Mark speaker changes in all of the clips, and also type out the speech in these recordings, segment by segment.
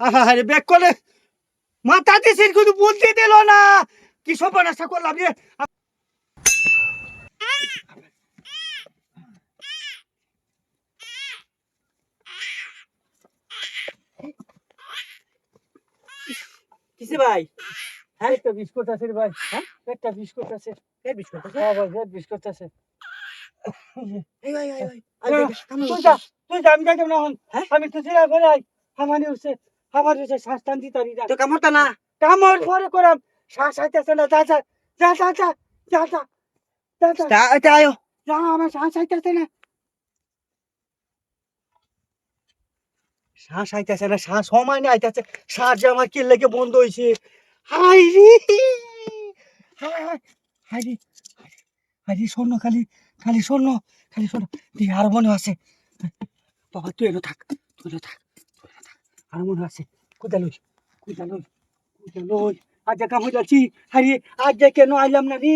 Speaker 1: আরে ব্যাক করে। মাথা দিছি কিন্তু বুদ্ধি দিল না। কি সর্বনাশা করলাম রে।
Speaker 2: কিসে ভাই?
Speaker 1: হ্যাঁ একটা বিস্কুট আছে রে ভাই। হ্যাঁ একটা বিস্কুট আছে।
Speaker 2: বিস্কুট আছে?
Speaker 1: হ্যাঁ ভাই বিস্কুট আছে?
Speaker 2: এই ভাই ভাই ভাই।
Speaker 1: তুই যা তুই যা আমি যাইতাম না
Speaker 2: হ্যাঁ?
Speaker 1: আমি তো ছিলা করে আই। আমানি হচ্ছে আমার হচ্ছে শ্বাস টান
Speaker 2: তো কামড়টা না।
Speaker 1: কামড় পরে করাম। শ্বাস আইতেছে না যা যা যা যা যা যা যা যা যা।
Speaker 2: আয়ো।
Speaker 1: যা আমার শ্বাস আইতেছে না। শ্বাস আইতেছে না শ্বাস সময় না আইতেছে। শ্বাস যে আমার কি লেগে বন্ধ হয়েছে হাই রে! হাই হাই হাই রে হাই রে স্বর্ণ খালি খালি স্বর্ণ খালি স্বর্ণ দেখি আর মনে আছে। বাবা তুই এলো থাক তুই এলো থাক তুই এলো থাক। আর মনে আছে, কোথায় লই? কোথায় লই? কোথায় লই? আজ কাম হয়ে যাচ্ছি। হারিয়ে আজ কেন আইলাম না রে?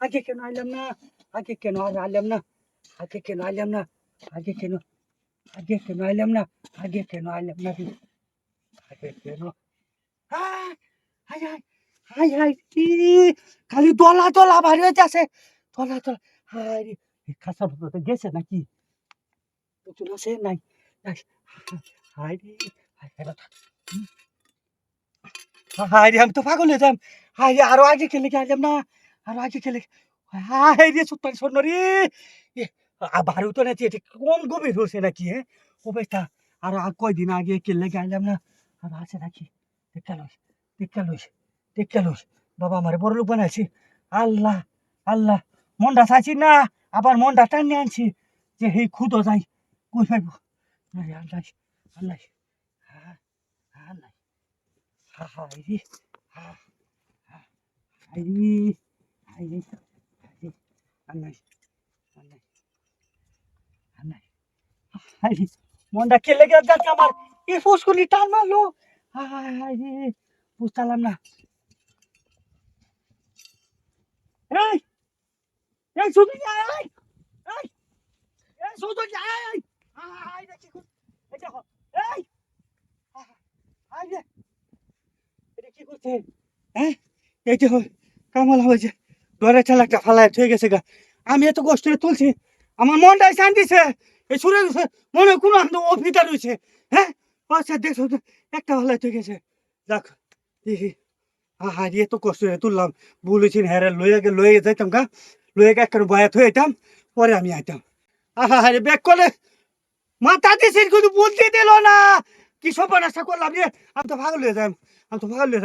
Speaker 1: আগে কেন আইলাম না? আগে কেন আর আইলাম না? আগে কেন আইলাম না? আগে কেন আগে কেন আইলাম না? আগে কেন আইলাম না রে? আগে কেন? হাই হাই হাই হাই খালি দলা দলা ভারী হয়ে আছে দলা দলা হাই রে খাসা তো গেছে নাকি? প্রচুর আছে? নাই। হাই রে। হাই রে আমি তো পাগল হয়ে যাম। রে আরও আগে খেলে গেলাম না? আরও আগে খেলে হাই রে সুত্তান স্বর্ণ রে! এ, আবার তো নাকি এটা কম গভীর হয়েছে নাকি হ্যাঁ? ও বেটা আরও কয়দিন আগে খেলে গেলাম না? আর আছে নাকি? দেখা লইস দেখা লইস দেখা লইস বাবা আমারে বড় লোক বানাইছি। আল্লাহ আল্লাহ মনটা চাইছি না আবার মনটা টানিয়ে আনছি। যে সেই খুদো যাই কই পাইব? আল্লাহ হ্যাঁ আল্লাহ। হাইরে হাইরে হাইরে হাইরে আর নাই আর নাই আর নাই হাইরে মনটা কেলে গেল যাচ্ছে আমার? এই ফুসকুলি টান মারলো। হাইরে বুঝতালাম না। এই এই শুধু আয় এই এই শুধু আয় আয় আয় দেখো, এই করছে হ্যাঁ? এই দেখো কামাল হয়েছে ডরে চালাকটা ফালায় থয়ে গেছে গা। আমি এত কষ্ট করে তুলছি, আমার মনটাই শান্তিছে এই সুরে মনে কোনো অফিটা রয়েছে। হ্যাঁ? আচ্ছা দেখছ একটা ফালায় থয়ে গেছে। দেখ দেখি আহা, রে, এত কষ্ট করে তুললাম। বলেছি হ্যাঁ লয়ে গে লয়ে যাইতাম গা। লয়ে গে একটা বয়াত হয়ে যেতাম পরে আমি আইতাম। আহা রে ব্যাক করে মাথা দিছি কিন্তু বুদ্ধি দিল না। কি সর্বনাশা করলাম রে? আমি তো ভাগ হয়ে যাই आमचं भागले